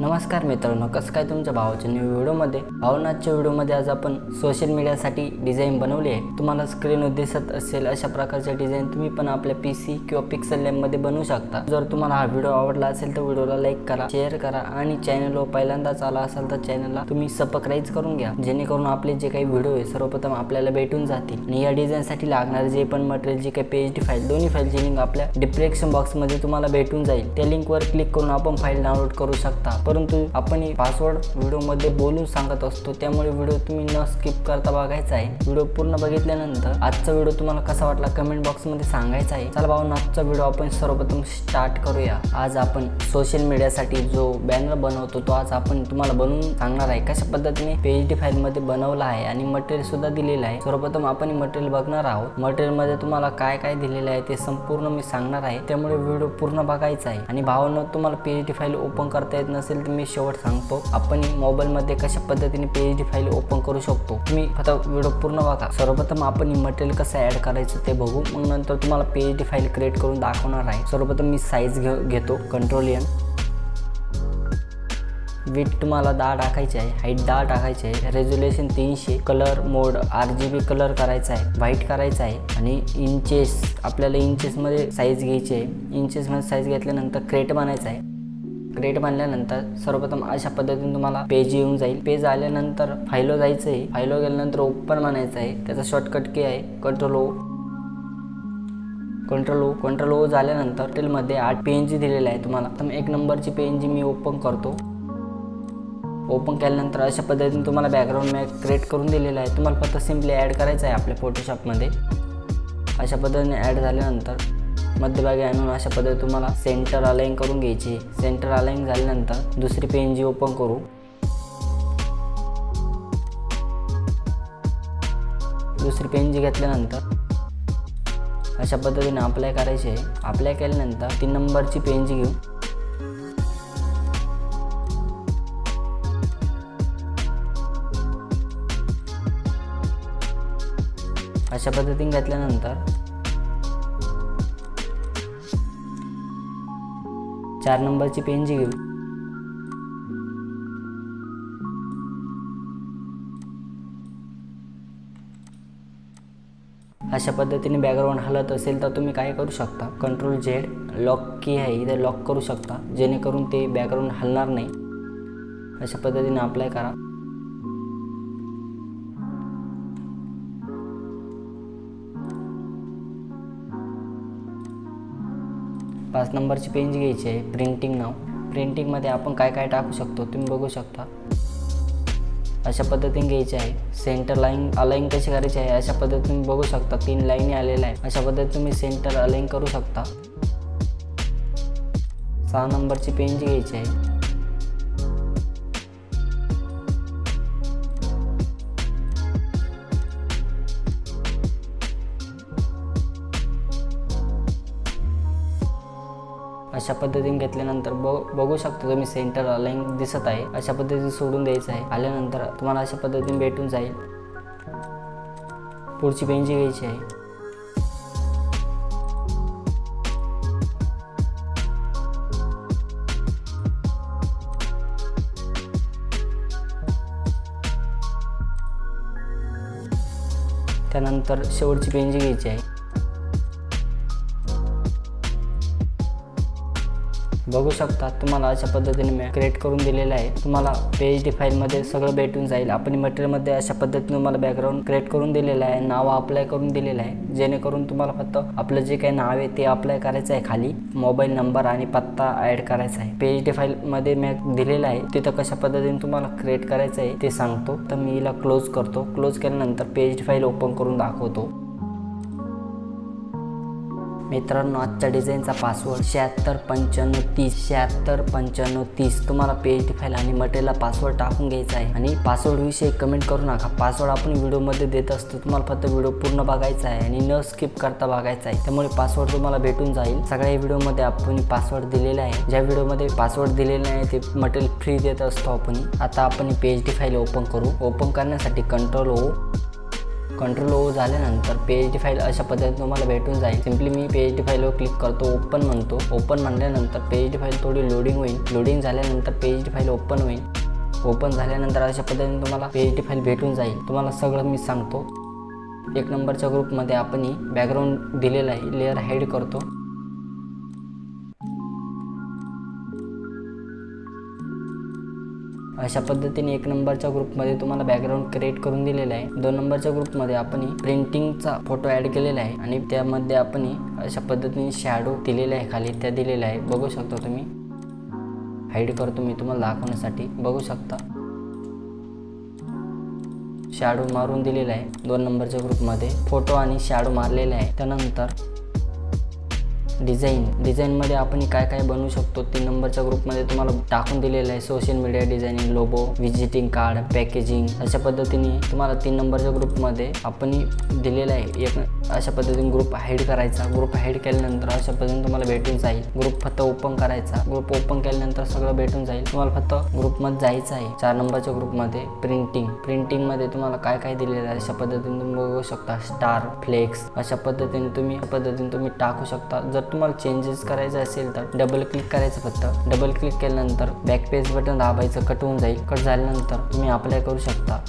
नमस्कार मित्रांनो कसं काय तुमच्या भावाच्या न्यू व्हिडिओमध्ये भावनाच्या व्हिडिओमध्ये आज आपण सोशल मीडियासाठी डिझाईन बनवली आहे. तुम्हाला स्क्रीनवर दिसत असेल अशा प्रकारच्या डिझाईन तुम्ही पण आपल्या पी सी किंवा पिक्सल लॅबमध्ये बनवू शकता. जर तुम्हाला हा व्हिडिओ आवडला असेल तर व्हिडिओला लाईक करा शेअर करा आणि चॅनलवर पहिल्यांदाच आला असाल तर चॅनलला तुम्ही सबस्क्राईब करून घ्या. जेणेकरून आपले जे काही व्हिडिओ आहे सर्वप्रथम आपल्याला भेटून जातील. आणि या डिझाईनसाठी लागणारे जे पण मटेरियल जे काही पी डी फाईल दोन्ही फाईलची लिंक आपल्या डिस्क्रिप्शन बॉक्समध्ये तुम्हाला भेटून जाईल. त्या लिंकवर क्लिक करून आपण फाईल डाउनलोड करू शकता. परंतु आपण पासवर्ड व्हिडिओमध्ये बोलून सांगत असतो त्यामुळे व्हिडिओ तुम्ही न स्किप करता बघायचा आहे. व्हिडिओ पूर्ण बघितल्यानंतर आजचा व्हिडिओ तुम्हाला कसा वाटला कमेंट बॉक्समध्ये सांगायचा आहे. चला भाऊ आजचा व्हिडिओ आपण सर्वप्रथम स्टार्ट करूया. आज आपण सोशल मीडियासाठी जो बॅनर बनवतो तो आज आपण तुम्हाला बनवून सांगणार आहे. कशा पद्धतीने? पीएचडी फाईलमध्ये बनवला आहे आणि मटेरियल सुद्धा दिलेलं आहे. सर्वप्रथम आपण मटेरियल बघणार आहोत. मटेरियलमध्ये तुम्हाला काय काय दिलेलं आहे ते संपूर्ण मी सांगणार आहे. त्यामुळे व्हिडिओ पूर्ण बघायचा आहे. आणि भावना तुम्हाला पीएचडी फाईल ओपन करता येत नसेल तर मी शेवट सांगतो. आपण मोबाईलमध्ये कशा पद्धतीने P H D file open करू शकतो तुम्ही आता व्हिडिओ पूर्ण बघा. सर्वप्रथम आपण मटेरियल कसं ॲड करायचं ते बघू. मग नंतर तुम्हाला P H D file create करून दाखवणार आहे. सर्वप्रथम मी साईज घे घेतो. कंट्रोल एन विथ तुम्हाला दहा टाकायचे आहे. हाईट दहा टाकायची आहे. रेझोल्युशन तीनशे. Colour mode R G B colour करायचा आहे. व्हाईट करायचा आहे. आणि इंचेस आपल्याला इंचेसमध्ये साईज घ्यायची आहे. इंचेसमध्ये साईज घेतल्यानंतर क्रेट बनायचा आहे. क्रेट बांधल्यानंतर सर्वप्रथम अशा पद्धतीने तुम्हाला पेज येऊन जाईल. पेज आल्यानंतर फायलो जायचं आहे फायलो गेल्यानंतर ओपन म्हणायचं आहे. त्याचा शॉर्टकट के आहे. Control O control O control O झाल्यानंतर टेलमध्ये आठ पी एन जी दिलेलं आहे तुम्हाला. तर एक नंबरची पी एन जी मी ओपन करतो. ओपन केल्यानंतर अशा पद्धतीने तुम्हाला बॅकग्राऊंड मॅप क्रिएट करून दिलेलं आहे. तुम्हाला फक्त सिम्पली ॲड करायचं आहे आपल्या फोटोशॉपमध्ये अशा पद्धतीने ॲड झाल्यानंतर मध्यभागी आणून अशा पद्धतीने तुम्हाला सेंटर अलाईन करून घ्यायची. सेंटर अलाईन झाल्यानंतर दुसरी पेन जी ओपन करू. दुसरी पेन जी घेतल्यानंतर अशा पद्धतीने अप्लाय करायची आहे. अप्लाय केल्यानंतर तीन नंबरची पेन जी घेऊ. अशा पद्धतीने घेतल्यानंतर चार नंबरची पेंजी घेऊ. अशा पद्धतीने बॅकग्राऊंड हलत असेल तर तुम्ही काय करू शकता? कंट्रोल झेड लॉक की आहे इथे लॉक करू शकता. जेणेकरून ते बॅकग्राऊंड हलणार नाही. अशा पद्धतीने अप्लाय करा. पाच नंबरची पेंज घ्यायची आहे प्रिंटिंग नाव. प्रिंटिंगमध्ये आपण काय काय टाकू शकतो तुम्ही बघू शकता. अशा पद्धतीने घ्यायची आहे. सेंटर लाईन अलाईन कशी करायची आहे अशा पद्धतीने बघू शकता. तीन लाईनी आलेल्या आहे अशा पद्धतीने तुम्ही सेंटर अलाईन करू शकता. सहा नंबरची पेंज घ्यायची आहे अशा पद्धतीने घेतल्यानंतर बघू शकता तुम्ही सेंटर अलाईन दिसत आहे. अशा पद्धतीने सोडून द्यायचं आहे. आल्यानंतर तुम्हाला अशा पद्धतीने भेटून जाईल. पुढची पेनची घ्यायची आहे. त्यानंतर शेवटची पेंजी घ्यायची आहे. बघू शकता तुम्हाला अशा पद्धतीने मी क्रिएट करून दिलेलं आहे. तुम्हाला पेज डी फाईलमध्ये सगळं भेटून जाईल. आपण मटेरियलमध्ये अशा पद्धतीने तुम्हाला बॅकग्राऊंड क्रिएट करून दिलेलं आहे. नावं अप्लाय करून दिलेलं आहे. जेणेकरून तुम्हाला फक्त आपलं जे काही नाव आहे ते अप्लाय करायचं आहे खाली. मोबाईल नंबर आणि पत्ता ॲड करायचा आहे. पेज डी फाईलमध्ये मी दिलेलं आहे. तिथं कशा पद्धतीने तुम्हाला क्रिएट करायचं आहे ते सांगतो. तर मी हिला क्लोज करतो. क्लोज केल्यानंतर पेज डी फाईल ओपन करून दाखवतो. मित्रांनो आजच्या डिझाईनचा पासवर्ड शहात्तर पंच्याण्णव तीस शहात्तर पंच्याण्णव तीस. तुम्हाला पी एच डी फाईल आणि मटेरियलला पासवर्ड टाकून घ्यायचा आहे. आणि पासवर्ड विषयी कमेंट करू नका. पासवर्ड आपण व्हिडिओमध्ये देत असतो. तुम्हाला फक्त व्हिडिओ पूर्ण बघायचा आहे आणि न स्किप करता बघायचा आहे. त्यामुळे पासवर्ड तुम्हाला भेटून जाईल. सगळ्या व्हिडिओमध्ये आपण पासवर्ड दिलेला आहे. ज्या व्हिडिओमध्ये पासवर्ड दिलेले आहे ते मटेरियल फ्री देत असतो आपण. आता आपण P H D file open करू. ओपन करण्यासाठी कंट्रोल ओ कंट्रोल ओ झाल्यानंतर पी एच डी फाईल अशा पद्धतीने तुम्हाला भेटून जाईल. सिम्पली मी पी एच डी फाईलवर क्लिक करतो ओपन म्हणतो. ओपन म्हणल्यानंतर पी एच डी फाईल थोडी लोडिंग होईल. लोडिंग झाल्यानंतर P H D file open होईल. ओपन झाल्यानंतर अशा पद्धतीने तुम्हाला पी एच डी फाईल भेटून जाईल. तुम्हाला सगळं मी सांगतो. एक नंबरच्या ग्रुपमध्ये आपण बॅकग्राऊंड दिलेला आहे. लेअर हाईड करतो. अशा पद्धतीने एक नंबरच्या ग्रुपमध्ये तुम्हाला बॅकग्राऊंड क्रिएट करून दिलेला आहे. दोन नंबरच्या ग्रुपमध्ये आपण प्रिंटिंगचा फोटो ॲड केलेला आहे आणि त्यामध्ये आपण अशा पद्धतीने शॅडो दिलेला आहे खाली त्या दिलेल्या आहे बघू शकता तुम्ही. हाईड करतो मी तुम्हाला दाखवण्यासाठी. बघू शकता. शॅडो मारून दिलेला आहे. दोन नंबरच्या ग्रुपमध्ये फोटो आणि शॅडो मारलेला आहे. त्यानंतर डिझाईन. डिझाईनमध्ये आपण काय काय बनवू शकतो तीन नंबरच्या ग्रुपमध्ये तुम्हाला टाकून दिलेलं आहे. Social media designing logo visiting card packaging अशा पद्धतीने तुम्हाला तीन नंबरच्या ग्रुपमध्ये आपण दिलेलं आहे. एक अशा पद्धतीने ग्रुप हाईड करायचा. ग्रुप हाईड केल्यानंतर अशा पद्धतीने तुम्हाला भेटून जाईल. ग्रुप फक्त ओपन करायचा. ग्रुप ओपन केल्यानंतर सगळं भेटून जाईल. तुम्हाला फक्त ग्रुपमध्ये जायचं आहे. चार नंबरच्या ग्रुपमध्ये प्रिंटिंग. प्रिंटिंगमध्ये तुम्हाला काय काय दिलेलं आहे अशा पद्धतीने तुम्ही बघू शकता. स्टार फ्लेक्स अशा पद्धतीने तुम्ही पद्धतीने तुम्ही टाकू शकता. जर तुम्हाला चेंजेस करायचे असेल तर डबल क्लिक करायचं फक्त. डबल क्लिक केल्यानंतर बॅक पेज बटन दाबायचं कट होऊन जाईल. कट झाल्यानंतर तुम्ही अप्लाय करू शकता.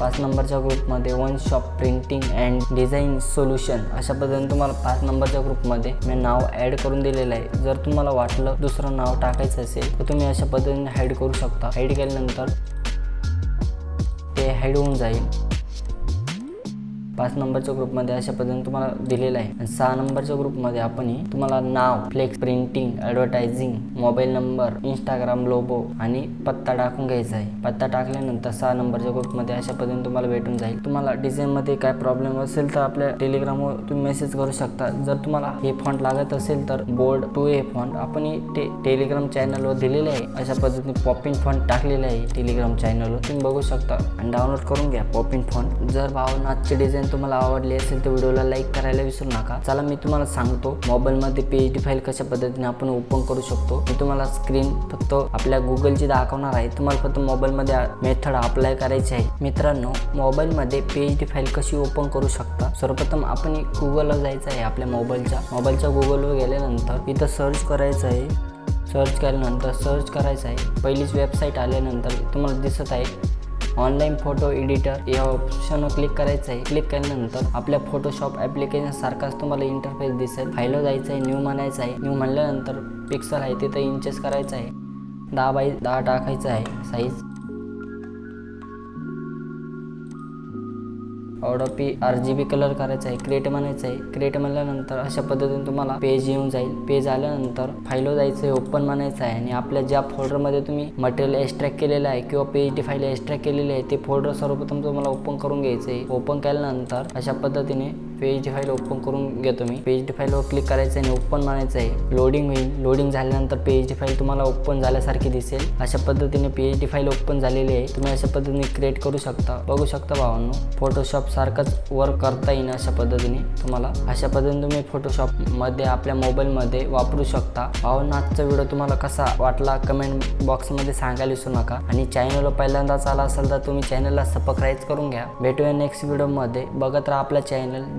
पाच नंबरच्या ग्रुपमध्ये one shop printing and design solution अशा पद्धतीने तुम्हाला पाच नंबरच्या ग्रुपमध्ये मी नाव ॲड करून दिलेलं आहे. जर तुम्हाला वाटलं दुसरं नाव टाकायचं असेल तर तुम्ही अशा पद्धतीने हाईड करू शकता. हाईड केल्यानंतर ते हाईड होऊन जाईल. पाच नंबरच्या ग्रुपमध्ये अशा पद्धतीने तुम्हाला दिलेलं आहे. आणि सहा नंबरच्या ग्रुपमध्ये आपण तुम्हाला नाव flex printing advertising mobile number Instagram logo आणि पत्ता टाकून घ्यायचा आहे. पत्ता टाकल्यानंतर सहा नंबरच्या ग्रुपमध्ये अशा पद्धतीने तुम्हाला भेटून जाईल. तुम्हाला डिझाईनमध्ये काय प्रॉब्लेम असेल तर आपल्या टेलिग्रामवर तुम्ही मेसेज करू शकता. जर तुम्हाला हे फॉन्ट लागत असेल तर बोर्ड टू ए फॉन्ट आपण ते टेलिग्राम चॅनलवर दिलेले आहे. अशा पद्धतीने पॉपिंग फॉन्ट टाकलेले आहे टेलिग्राम चॅनलवर तुम्ही बघू शकता आणि डाउनलोड करून घ्या पॉपिंग फॉन्ट जर भावनाथचे डिझाईन तुम्हाला आवडली असेल तर व्हिडिओला लाईक करायला विसरू नका. चला मी तुम्हाला सांगतो मोबाईलमध्ये पी एच डी फाईल कशा पद्धतीने आपण ओपन करू शकतो. मी तुम्हाला स्क्रीन फक्त आपल्या गुगलची दाखवणार आहे. तुम्हाला फक्त मोबाईलमध्ये मेथड अप्लाय करायची आहे. मित्रांनो मोबाईलमध्ये पी एच डी फाईल कशी ओपन करू शकता? सर्वप्रथम आपण गुगलला जायचं आहे आपल्या मोबाईलच्या. मोबाईलच्या गुगलवर गेल्यानंतर इथं सर्च करायचं आहे. सर्च केल्यानंतर सर्च करायचं आहे. पहिलीच वेबसाईट आल्यानंतर तुम्हाला दिसत आहे. ऑनलाईन फोटो एडिटर या ऑप्शनवर क्लिक करायचं आहे. क्लिक केल्यानंतर आपल्या फोटोशॉप ॲप्लिकेशन सारखाच तुम्हाला इंटरफेस दिसेल. फायलो जायचं आहे न्यू म्हणायचं आहे. न्यू म्हणल्यानंतर पिक्सल आहे तिथं इंचेस करायचं आहे. दहा बाय दहा टाकायचं आहे. साईज ऑडोपी आर जी बी कलर करायचा आहे क्रिएट म्हणायचं आहे क्रिएट म्हणल्यानंतर अशा पद्धतीने तुम्हाला पेज येऊन जाईल. पेज आल्यानंतर फाईलो जायचं आहे ओपन म्हणायचं आहे आणि आपल्या ज्या फोल्डरमध्ये तुम्ही मटेरियल एक्स्ट्रॅक्ट केलेलं आहे किंवा P H D file extract केलेली आहे ते फोल्डर सर्वप्रथम तुम्हाला ओपन करून घ्यायचं आहे ओपन केल्यानंतर अशा पद्धतीने पेज फाईल ओपन करून घेतो मी पेज डी फाईलवर क्लिक करायचं आहे आणि ओपन म्हणायचं आहे. लोडिंग होईल. लोडिंग झाल्यानंतर पेज डी फाईल तुम्हाला ओपन झाल्यासारखी दिसेल. अशा पद्धतीने पेज डी फाईल ओपन झालेली आहे. तुम्ही अशा पद्धतीने क्रिएट करू शकता. बघू शकता भावांनो फोटोशॉप सारखंच वर्क करता येईल अशा पद्धतीने तुम्हाला. अशा पद्धतीने तुम्ही फोटोशॉपमध्ये आपल्या मोबाईलमध्ये वापरू शकता. भावांनो आजचा व्हिडिओ तुम्हाला कसा वाटला? कमेंट बॉक्समध्ये सांगायला विसरू नका. आणि चॅनलवर पहिल्यांदाच आला असेल तर तुम्ही चॅनलला सबस्क्राईब करून घ्या. भेटूया नेक्स्ट व्हिडिओमध्ये बघत राहा आपला चॅनल